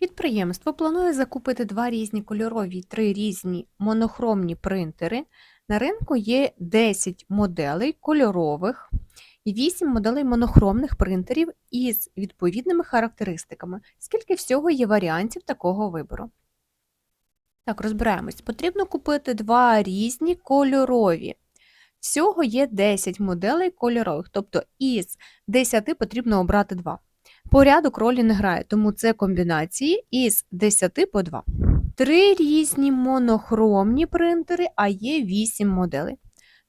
Підприємство планує закупити два різні кольорові й три різні монохромні принтери. На ринку є 10 моделей кольорових і 8 моделей монохромних принтерів із відповідними характеристиками. Скільки всього є варіантів такого вибору? Так, розбираємось. Потрібно купити два різні кольорові. Всього є 10 моделей кольорових, тобто із 10 потрібно обрати 2. Порядок ролі не грає, тому це комбінації із 10 по 2. Три різні монохромні принтери, а є 8 моделей.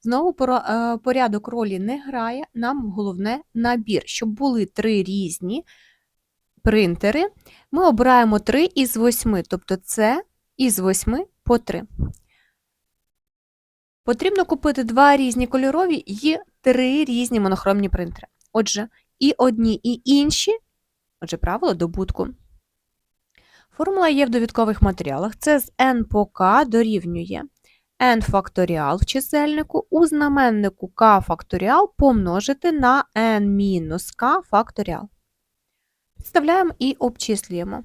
Знову е, порядок ролі не грає, нам головне набір, щоб були три різні принтери. Ми обираємо 3 із 8, тобто це із 8 по 3. Потрібно купити два різні кольорові і три різні монохромні принтери. Отже, і одні, і інші, отже, правило добутку. Формула є в довідкових матеріалах. Це з n по k дорівнює n факторіал в чисельнику у знаменнику k факторіал помножити на n мінус k факторіал. Підставляємо і обчислюємо.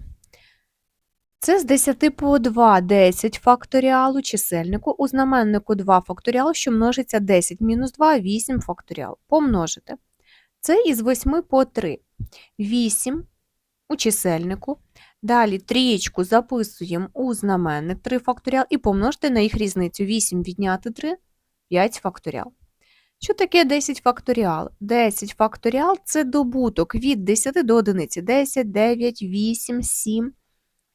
Це з 10 по 2 10 факторіалу чисельнику у знаменнику 2 факторіал, що множиться 10 мінус 2 8 факторіал. Помножити. Це із 8 по 3 8 у чисельнику. Далі трієчку записуємо у знаменник 3 факторіал і помножити на їх різницю 8 відняти 3 5 факторіал. Що таке 10 факторіал? 10 факторіал це добуток від 10 до 1. 10, 9, 8, 7,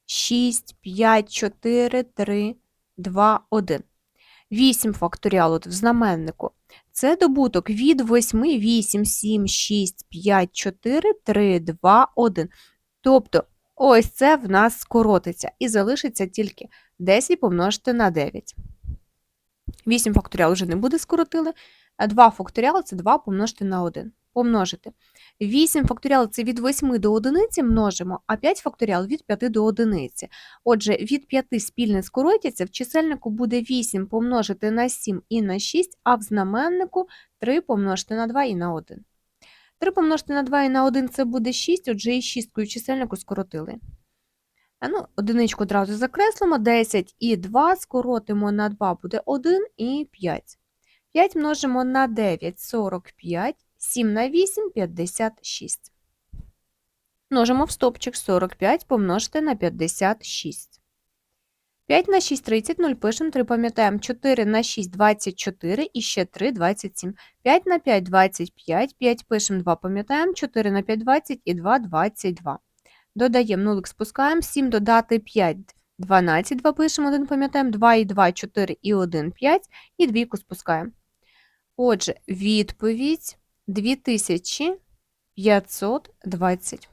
6, 5, 4, 3, 2, 1. 8 факторіал от в знаменнику. Це добуток від 8, 8, 7, 6, 5, 4, 3, 2, 1. Тобто, ось це в нас скоротиться і залишиться тільки 10 помножити на 9. 8 факторіал вже не буде скоротили, а 2 факторіал – це 2 помножити на 1. Помножити. 8 факторіал – це від 8 до 1 множимо, а 5 факторіал – від 5 до 1. Отже, від 5 спільне скоротяться, в чисельнику буде 8 помножити на 7 і на 6, а в знаменнику 3 помножити на 2 і на 1. 3 помножити на 2 і на 1 – це буде 6, отже і 6 в чисельнику скоротили. Ну, одиничку одразу закреслимо, 10 і 2 скоротимо на 2 буде 1 і 5. 5 множимо на 9 – 45, 7 на 8 – 56. Множимо в стопчик 45 помножити на 56. 5 на 6 – 30, 0 пишемо, 3 пам'ятаємо, 4 на 6 – 24 і ще 3 – 27. 5 на 5 – 25, 5 пишемо, 2 пам'ятаємо, 4 на 5 – 20 і 2 – 22. Додаємо нулик, спускаємо, 7 додати 5 – 12, 2 пишемо, 1 пам'ятаємо, 2 і 2 – 4 і 1 – 5 і двійку спускаємо. Отже, відповідь 2520.